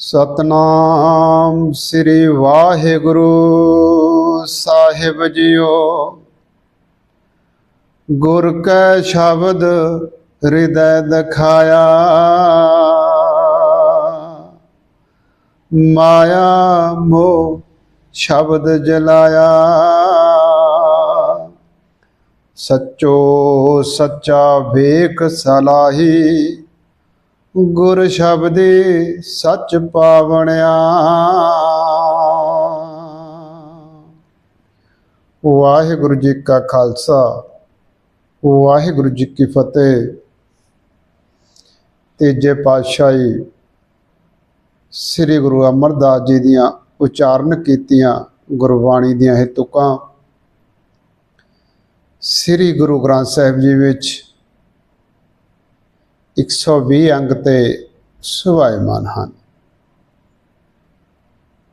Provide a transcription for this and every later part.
ਸਤਨਾਮ ਸ੍ਰੀ ਵਾਹਿਗੁਰੂ ਸਾਹਿਬ ਜੀਓ। ਗੁਰ ਕੈ ਸ਼ਬਦ ਹਿਰਦੈ ਦਖਾਇਆ। ਮਾਇਆ ਮੋਹ ਸ਼ਬਦ ਜਲਾਇਆ। ਸੱਚੋ ਸੱਚਾ ਵੇਖ ਸਲਾਹੀ। ਗੁਰ ਸ਼ਬਦੀ ਸੱਚ ਪਾਵਣਿਆ। ਵਾਹਿਗੁਰੂ ਜੀ ਕਾ ਖਾਲਸਾ, ਵਾਹਿਗੁਰੂ ਜੀ ਕੀ ਫਤਿਹ। ਤੀਜੇ ਪਾਤਸ਼ਾਹੀ ਸ੍ਰੀ ਗੁਰੂ ਅਮਰਦਾਸ ਜੀ ਦੀਆਂ ਉਚਾਰਨ ਕੀਤੀਆਂ ਗੁਰਬਾਣੀ ਦੀਆਂ ਇਹ ਤੁਕਾਂ ਸ੍ਰੀ ਗੁਰੂ ਗ੍ਰੰਥ ਸਾਹਿਬ ਜੀ ਵਿੱਚ 120 ਅੰਗ ਤੇ ਸੁਭਾਇਮਾਨ ਹਨ।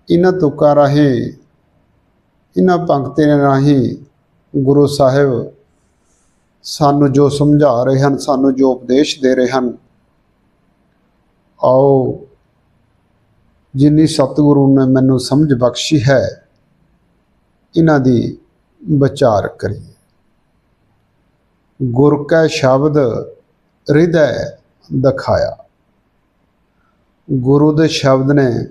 ਇਹਨਾਂ ਤੁਕਾਂ ਰਾਹੀਂ, ਇਹਨਾਂ ਪੰਕਤੀਆਂ ਰਾਹੀਂ ਗੁਰੂ ਸਾਹਿਬ ਸਾਨੂੰ ਜੋ ਸਮਝਾ ਰਹੇ ਹਨ, ਸਾਨੂੰ ਜੋ ਉਪਦੇਸ਼ ਦੇ ਰਹੇ ਹਨ, ਆਓ ਜਿੰਨੀ ਸਤਿਗੁਰੂ ਨੇ ਮੈਨੂੰ ਸਮਝ ਬਖਸ਼ੀ ਹੈ, ਇਹਨਾਂ ਦੀ ਵਿਚਾਰ ਕਰੀਏ। ਗੁਰ ਕੈ ਸ਼ਬਦ, ਹਿਰਦੈ ਦਿਖਾਇਆ। ਗੁਰੂ ਦੇ ਸ਼ਬਦ ਨੇ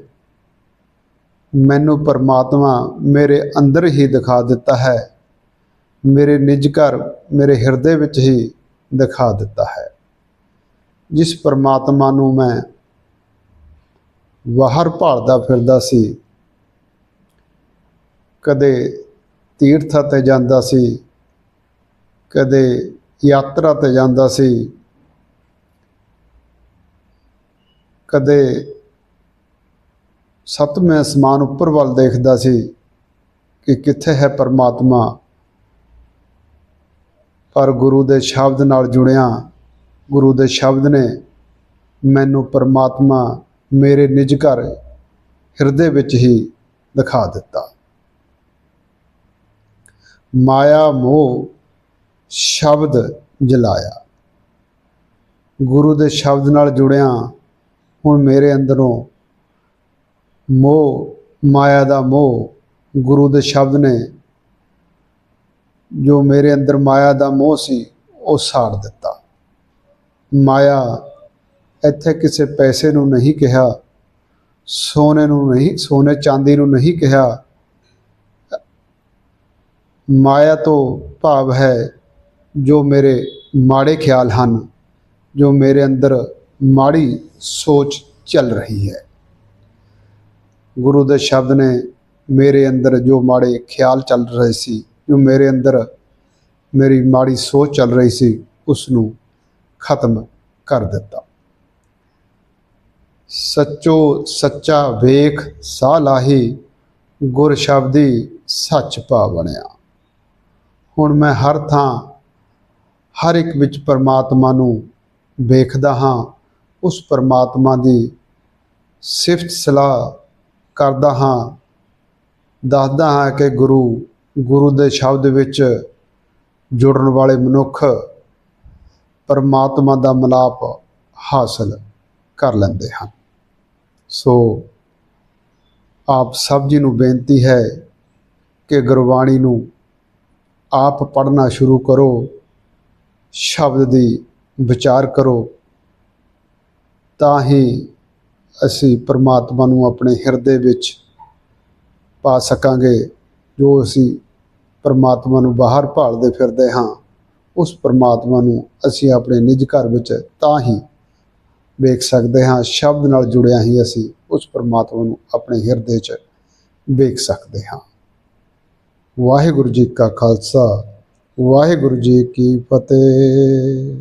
ਮੈਨੂੰ ਪਰਮਾਤਮਾ ਮੇਰੇ ਅੰਦਰ ਹੀ ਦਿਖਾ ਦਿੱਤਾ ਹੈ। ਮੇਰੇ ਨਿਜ ਘਰ, ਮੇਰੇ ਹਿਰਦੇ ਵਿੱਚ ਹੀ ਦਿਖਾ ਦਿੱਤਾ ਹੈ। ਜਿਸ ਪਰਮਾਤਮਾ ਨੂੰ ਮੈਂ ਬਾਹਰ ਭਾਲਦਾ ਫਿਰਦਾ ਸੀ, ਕਦੇ ਤੀਰਥਾਂ ਤੇ ਜਾਂਦਾ ਸੀ, ਕਦੇ ਯਾਤਰਾ ਤੇ ਜਾਂਦਾ ਸੀ ਕਦੇ ਸਤਵੇਂ ਅਸਮਾਨ ਉੱਪਰ ਵੱਲ ਦੇਖਦਾ ਸੀ ਕਿ ਕਿੱਥੇ ਹੈ ਪਰਮਾਤਮਾ। ਪਰ ਗੁਰੂ ਦੇ ਸ਼ਬਦ ਨਾਲ ਜੁੜਿਆ, ਗੁਰੂ ਦੇ ਸ਼ਬਦ ਨੇ ਮੈਨੂੰ ਪਰਮਾਤਮਾ ਮੇਰੇ ਨਿਜ ਘਰ ਹਿਰਦੇ ਵਿੱਚ ਹੀ ਦਿਖਾ ਦਿੱਤਾ। ਮਾਇਆ ਮੋਹ ਸ਼ਬਦ ਜਲਾਇਆ। ਗੁਰੂ ਦੇ ਸ਼ਬਦ ਨਾਲ ਜੁੜਿਆ ਹੁਣ ਮੇਰੇ ਅੰਦਰੋਂ ਮੋਹ, ਮਾਇਆ ਦਾ ਮੋਹ, ਗੁਰੂ ਦੇ ਸ਼ਬਦ ਨੇ ਜੋ ਮੇਰੇ ਅੰਦਰ ਮਾਇਆ ਦਾ ਮੋਹ ਸੀ, ਉਹ ਸਾੜ ਦਿੱਤਾ। ਮਾਇਆ ਇੱਥੇ ਕਿਸੇ ਪੈਸੇ ਨੂੰ ਨਹੀਂ ਕਿਹਾ, ਸੋਨੇ ਨੂੰ ਨਹੀਂ, ਸੋਨੇ ਚਾਂਦੀ ਨੂੰ ਨਹੀਂ ਕਿਹਾ। ਮਾਇਆ ਤੋਂ ਭਾਵ ਹੈ ਜੋ ਮੇਰੇ ਮਾੜੇ ਖਿਆਲ ਹਨ, ਜੋ ਮੇਰੇ ਅੰਦਰ ਮਾੜੀ ਸੋਚ ਚੱਲ ਰਹੀ ਹੈ। ਗੁਰੂ ਦੇ ਸ਼ਬਦ ਨੇ ਮੇਰੇ ਅੰਦਰ ਜੋ ਮਾੜੇ ਖਿਆਲ ਚੱਲ ਰਹੇ ਸੀ, ਜੋ ਮੇਰੇ ਅੰਦਰ ਮੇਰੀ ਮਾੜੀ ਸੋਚ ਚੱਲ ਰਹੀ ਸੀ ਉਸ ਨੂੰ ਖਤਮ ਕਰ ਦਿੱਤਾ। ਸੱਚੋ ਸੱਚਾ ਵੇਖ ਸਾਹ ਲਾਹੀ, ਗੁਰ ਸ਼ਬਦੀ ਸੱਚ ਪਾ ਬਣਿਆ। ਹੁਣ ਮੈਂ ਹਰ ਥਾਂ, ਹਰ ਇੱਕ ਵਿੱਚ ਪਰਮਾਤਮਾ ਨੂੰ ਵੇਖਦਾ ਹਾਂ ਉਸ ਪਰਮਾਤਮਾ ਦੀ ਸਿਫਤ ਸਲਾਹ ਕਰਦਾ ਹਾਂ। ਦੱਸਦਾ ਹਾਂ ਕਿ ਗੁਰੂ ਗੁਰੂ ਦੇ ਸ਼ਬਦ ਵਿੱਚ ਜੁੜਨ ਵਾਲੇ ਮਨੁੱਖ ਪਰਮਾਤਮਾ ਦਾ ਮਲਾਪ ਹਾਸਲ ਕਰ ਲੈਂਦੇ ਹਨ। ਸੋ ਆਪ ਸਭ ਜੀ ਨੂੰ ਬੇਨਤੀ ਹੈ ਕਿ ਗੁਰਬਾਣੀ ਨੂੰ ਆਪ ਪੜ੍ਹਨਾ ਸ਼ੁਰੂ ਕਰੋ, ਸ਼ਬਦ ਦੀ ਵਿਚਾਰ ਕਰੋ ਤਾਂ ਹੀ ਅਸੀਂ ਪਰਮਾਤਮਾ ਨੂੰ ਆਪਣੇ ਹਿਰਦੇ ਵਿੱਚ ਪਾ ਸਕਾਂਗੇ। ਜੋ ਅਸੀਂ ਪਰਮਾਤਮਾ ਨੂੰ ਬਾਹਰ ਭਾਲਦੇ ਫਿਰਦੇ ਹਾਂ, ਉਸ ਪਰਮਾਤਮਾ ਨੂੰ ਅਸੀਂ ਆਪਣੇ ਨਿੱਜ ਘਰ ਵਿੱਚ ਤਾਂ ਹੀ ਵੇਖ ਸਕਦੇ ਹਾਂ, ਸ਼ਬਦ ਨਾਲ ਜੁੜਿਆ ਹੀ ਅਸੀਂ ਉਸ ਪਰਮਾਤਮਾ ਨੂੰ ਆਪਣੇ ਹਿਰਦੇ 'ਚ ਵੇਖ ਸਕਦੇ ਹਾਂ। ਵਾਹਿਗੁਰੂ ਜੀ ਕਾ ਖਾਲਸਾ, ਵਾਹਿਗੁਰੂ ਜੀ ਕੀ ਫਤਿਹ।